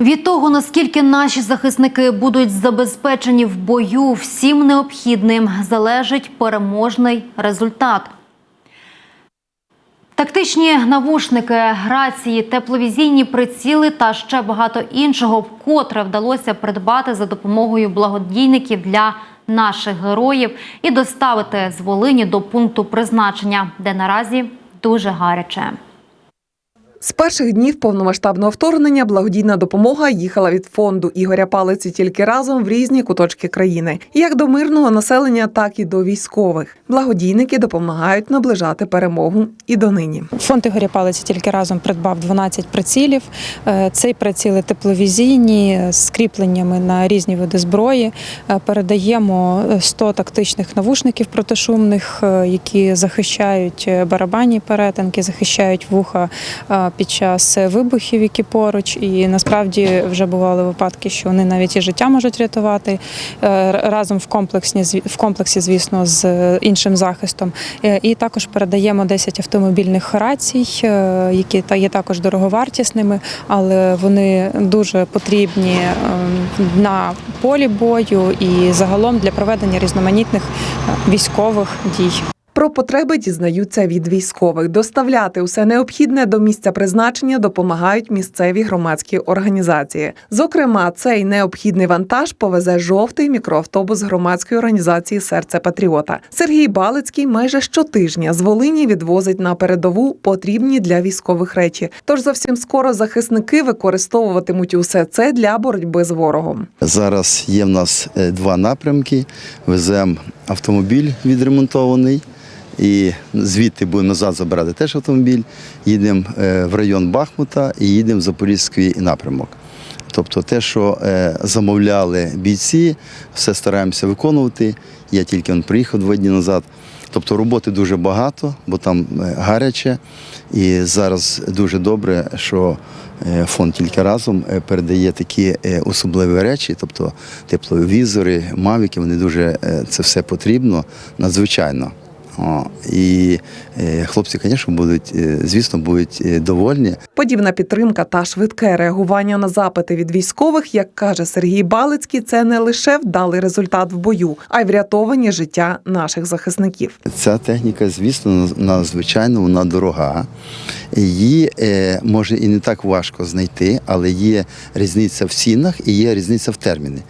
Від того, наскільки наші захисники будуть забезпечені в бою всім необхідним, залежить переможний результат. Тактичні навушники, рації, тепловізійні приціли та ще багато іншого вкотре вдалося придбати за допомогою благодійників для наших героїв і доставити з Волині до пункту призначення, де наразі дуже гаряче. З перших днів повномасштабного вторгнення благодійна допомога їхала від фонду Ігоря Палиці тільки разом в різні куточки країни, як до мирного населення, так і до військових. Благодійники допомагають наближати перемогу і донині. Фонд Ігоря Палиці тільки разом придбав 12 прицілів. Е, Цей приціли тепловізійні з кріпленнями на різні види зброї. Е, Передаємо 100 тактичних навушників протишумних, е, які захищають е, барабанні перетинки, захищають вуха е, під час вибухів, які поруч. І насправді вже бували випадки, що вони навіть і життя можуть рятувати Е, разом в комплексні зві- в комплексі, звісно, з е, іншим захистом. Е, І також передаємо 10 автомобільних рацій, е, які є також дороговартісними, але вони дуже потрібні е, на полі бою і загалом для проведення різноманітних е, військових дій. Про потреби дізнаються від військових. Доставляти усе необхідне до місця призначення допомагають місцеві громадські організації. Зокрема, цей необхідний вантаж повезе жовтий мікроавтобус громадської організації Серце Патріота. Сергій Балицький майже щотижня з Волині відвозить на передову потрібні для військових речі. Тож зовсім скоро захисники використовуватимуть усе це для боротьби з ворогом. Зараз є в нас е, два напрямки. Веземо автомобіль відремонтований. І звідти будемо назад забирати теж автомобіль. Їдемо е, в район Бахмута і їдемо в Запорізький напрямок. Тобто те, що е, замовляли бійці, все стараємося виконувати. Я тільки он, приїхав два дні назад. Тобто роботи дуже багато, бо там е, гаряче. І зараз дуже добре, що фонд тільки разом передає такі особливі речі, тобто тепловізори, мавіки, вони дуже це все потрібно надзвичайно. І е, хлопці, звісно, будуть, е, звісно, будуть е, довольні. Подібна підтримка та швидке реагування на запити від військових, як каже Сергій Балицький, це не лише вдалий результат в бою, а й врятовані життя наших захисників. Ця техніка, звісно, надзвичайно вона дорога. Її може і не так важко знайти, але є різниця в цінах і є різниця в терміни.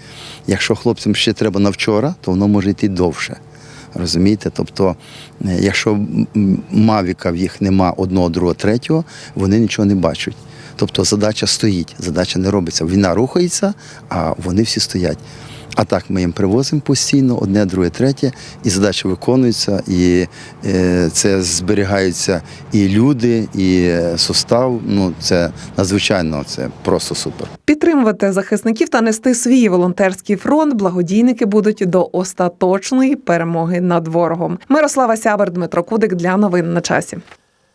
Якщо хлопцям ще треба на вчора, то воно може йти довше. Розумієте? Тобто, е, якщо мавіка в їх нема одного, другого, третього, вони нічого не бачать. Тобто задача стоїть, задача не робиться. Війна рухається, а вони всі стоять. А так ми їм привозимо постійно, одне, друге, третє, і задача виконується, і е, це зберігаються і люди, і состав. Ну це надзвичайно, це просто супер. Підтримувати захисників та нести свій волонтерський фронт благодійники будуть до остаточної перемоги над ворогом. Мирослава Сябер, Дмитро Кудик для новин на часі.